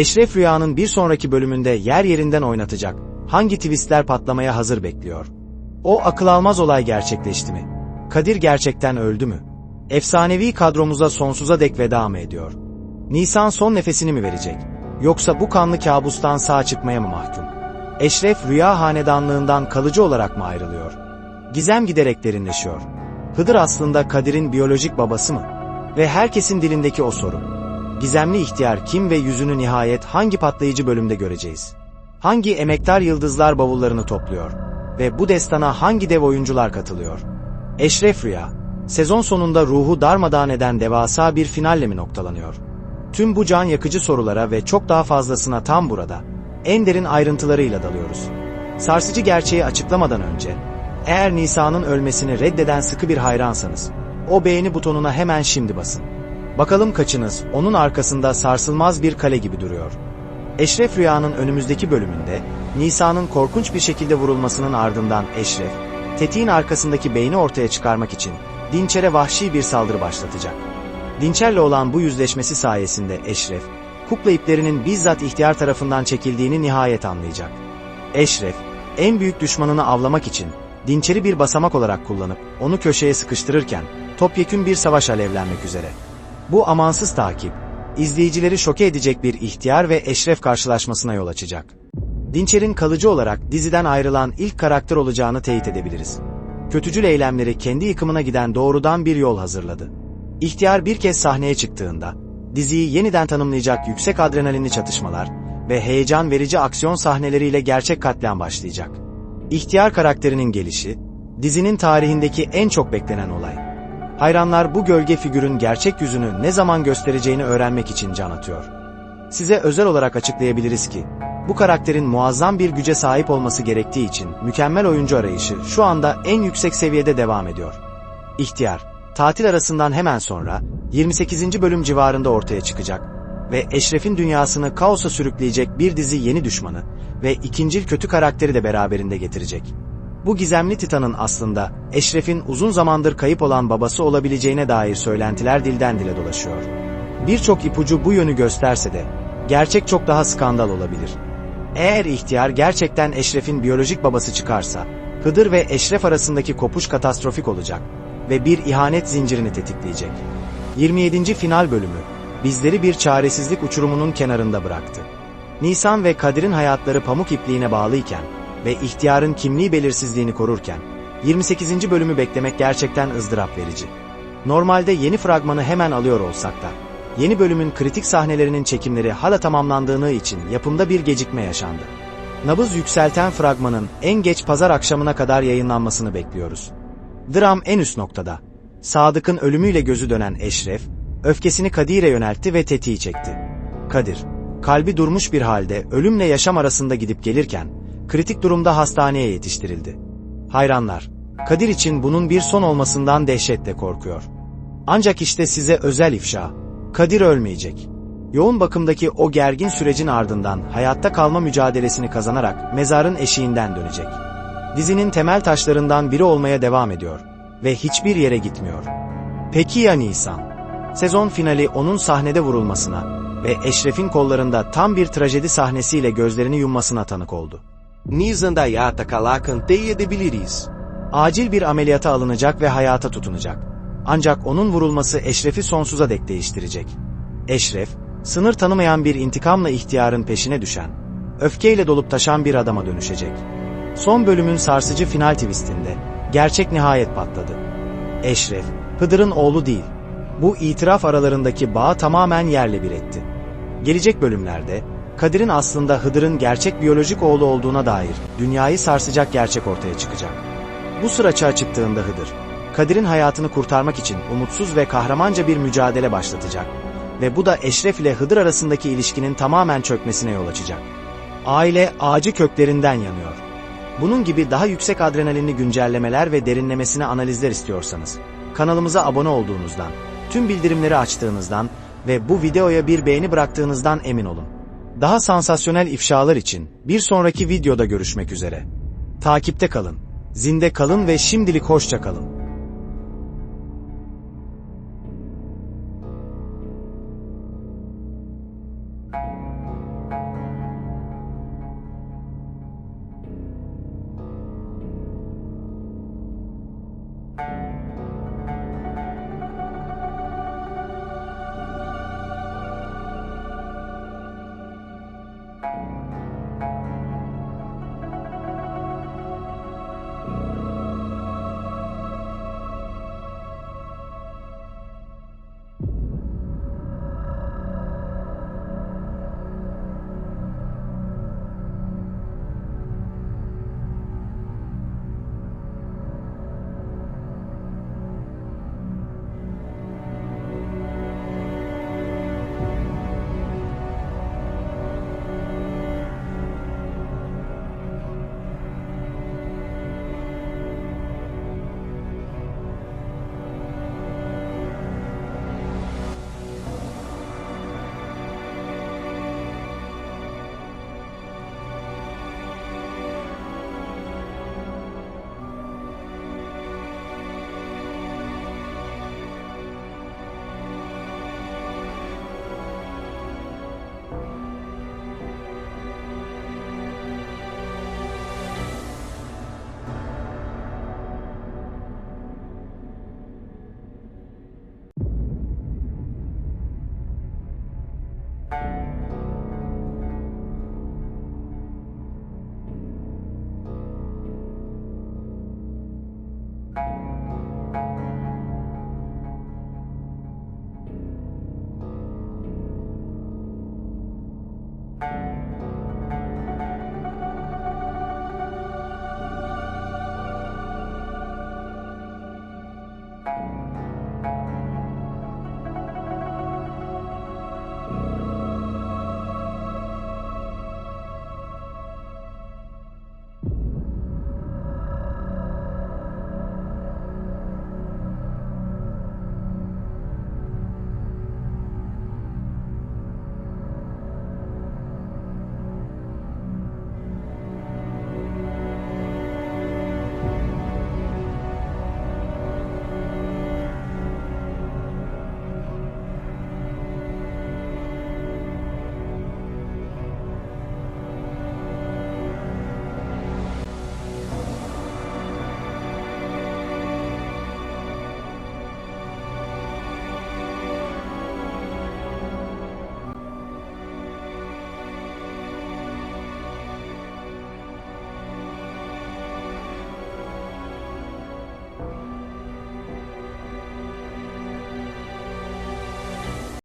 Eşref Rüya'nın bir sonraki bölümünde yer yerinden oynatacak, hangi twistler patlamaya hazır bekliyor? O akıl almaz olay gerçekleşti mi? Kadir gerçekten öldü mü? Efsanevi kadromuza sonsuza dek veda mı ediyor? Nisan son nefesini mi verecek? Yoksa bu kanlı kabustan sağ çıkmaya mı mahkum? Eşref rüya hanedanlığından kalıcı olarak mı ayrılıyor? Gizem giderek derinleşiyor. Hıdır aslında Kadir'in biyolojik babası mı? Ve herkesin dilindeki o soru. Gizemli ihtiyar kim ve yüzünü nihayet hangi patlayıcı bölümde göreceğiz? Hangi emektar yıldızlar bavullarını topluyor? Ve bu destana hangi dev oyuncular katılıyor? Eşref Rüya, sezon sonunda ruhu darmadağın eden devasa bir finalle mi noktalanıyor? Tüm bu can yakıcı sorulara ve çok daha fazlasına tam burada, en derin ayrıntılarıyla dalıyoruz. Sarsıcı gerçeği açıklamadan önce, eğer Nisa'nın ölmesini reddeden sıkı bir hayransanız, o beğeni butonuna hemen şimdi basın. Bakalım kaçınız, onun arkasında sarsılmaz bir kale gibi duruyor. Eşref Rüya'nın önümüzdeki bölümünde, Nisa'nın korkunç bir şekilde vurulmasının ardından Eşref, tetiğin arkasındaki beyni ortaya çıkarmak için, Dinçer'e vahşi bir saldırı başlatacak. Dinçer'le olan bu yüzleşmesi sayesinde Eşref, kukla iplerinin bizzat ihtiyar tarafından çekildiğini nihayet anlayacak. Eşref, en büyük düşmanını avlamak için, Dinçer'i bir basamak olarak kullanıp, onu köşeye sıkıştırırken, topyekün bir savaş alevlenmek üzere. Bu amansız takip, izleyicileri şoke edecek bir ihtiyar ve eşref karşılaşmasına yol açacak. Dinçer'in kalıcı olarak diziden ayrılan ilk karakter olacağını teyit edebiliriz. Kötücül eylemleri kendi yıkımına giden doğrudan bir yol hazırladı. İhtiyar bir kez sahneye çıktığında, diziyi yeniden tanımlayacak yüksek adrenalinli çatışmalar ve heyecan verici aksiyon sahneleriyle gerçek katliam başlayacak. İhtiyar karakterinin gelişi, dizinin tarihindeki en çok beklenen olay. Hayranlar bu gölge figürün gerçek yüzünü ne zaman göstereceğini öğrenmek için can atıyor. Size özel olarak açıklayabiliriz ki, bu karakterin muazzam bir güce sahip olması gerektiği için mükemmel oyuncu arayışı şu anda en yüksek seviyede devam ediyor. İhtiyar, tatil arasından hemen sonra 28. bölüm civarında ortaya çıkacak ve Eşref'in dünyasını kaosa sürükleyecek bir dizi yeni düşmanı ve ikincil kötü karakteri de beraberinde getirecek. Bu gizemli Titan'ın aslında Eşref'in uzun zamandır kayıp olan babası olabileceğine dair söylentiler dilden dile dolaşıyor. Birçok ipucu bu yönü gösterse de gerçek çok daha skandal olabilir. Eğer ihtiyar gerçekten Eşref'in biyolojik babası çıkarsa, Hıdır ve Eşref arasındaki kopuş katastrofik olacak ve bir ihanet zincirini tetikleyecek. 27. final bölümü, bizleri bir çaresizlik uçurumunun kenarında bıraktı. Nisan ve Kadir'in hayatları pamuk ipliğine bağlıyken ve ihtiyarın kimliği belirsizliğini korurken, 28. bölümü beklemek gerçekten ızdırap verici. Normalde yeni fragmanı hemen alıyor olsak da, yeni bölümün kritik sahnelerinin çekimleri hala tamamlandığı için yapımda bir gecikme yaşandı. Nabız yükselten fragmanın en geç pazar akşamına kadar yayınlanmasını bekliyoruz. Dram en üst noktada. Sadık'ın ölümüyle gözü dönen Eşref, öfkesini Kadir'e yöneltti ve tetiği çekti. Kadir, kalbi durmuş bir halde ölümle yaşam arasında gidip gelirken, kritik durumda hastaneye yetiştirildi. Hayranlar, Kadir için bunun bir son olmasından dehşetle korkuyor. Ancak işte size özel ifşa, Kadir ölmeyecek. Yoğun bakımdaki o gergin sürecin ardından hayatta kalma mücadelesini kazanarak mezarın eşiğinden dönecek. Dizinin temel taşlarından biri olmaya devam ediyor ve hiçbir yere gitmiyor. Peki ya Nisan? Sezon finali onun sahnede vurulmasına ve Eşref'in kollarında tam bir trajedi sahnesiyle gözlerini yummasına tanık oldu. Nisan'da hayata kalakan edebiliriz. Acil bir ameliyata alınacak ve hayata tutunacak. Ancak onun vurulması Eşref'i sonsuza dek değiştirecek. Eşref, sınır tanımayan bir intikamla ihtiyarın peşine düşen, öfkeyle dolup taşan bir adama dönüşecek. Son bölümün sarsıcı final twistinde, gerçek nihayet patladı. Eşref, Hıdır'ın oğlu değil. Bu itiraf aralarındaki bağı tamamen yerle bir etti. Gelecek bölümlerde, Kadir'in aslında Hıdır'ın gerçek biyolojik oğlu olduğuna dair dünyayı sarsacak gerçek ortaya çıkacak. Bu sıra açığa çıktığında Hıdır, Kadir'in hayatını kurtarmak için umutsuz ve kahramanca bir mücadele başlatacak. Ve bu da Eşref ile Hıdır arasındaki ilişkinin tamamen çökmesine yol açacak. Aile ağacı köklerinden yanıyor. Bunun gibi daha yüksek adrenalinli güncellemeler ve derinlemesine analizler istiyorsanız, kanalımıza abone olduğunuzdan, tüm bildirimleri açtığınızdan ve bu videoya bir beğeni bıraktığınızdan emin olun. Daha sansasyonel ifşalar için bir sonraki videoda görüşmek üzere. Takipte kalın, zinde kalın ve şimdilik hoşça kalın.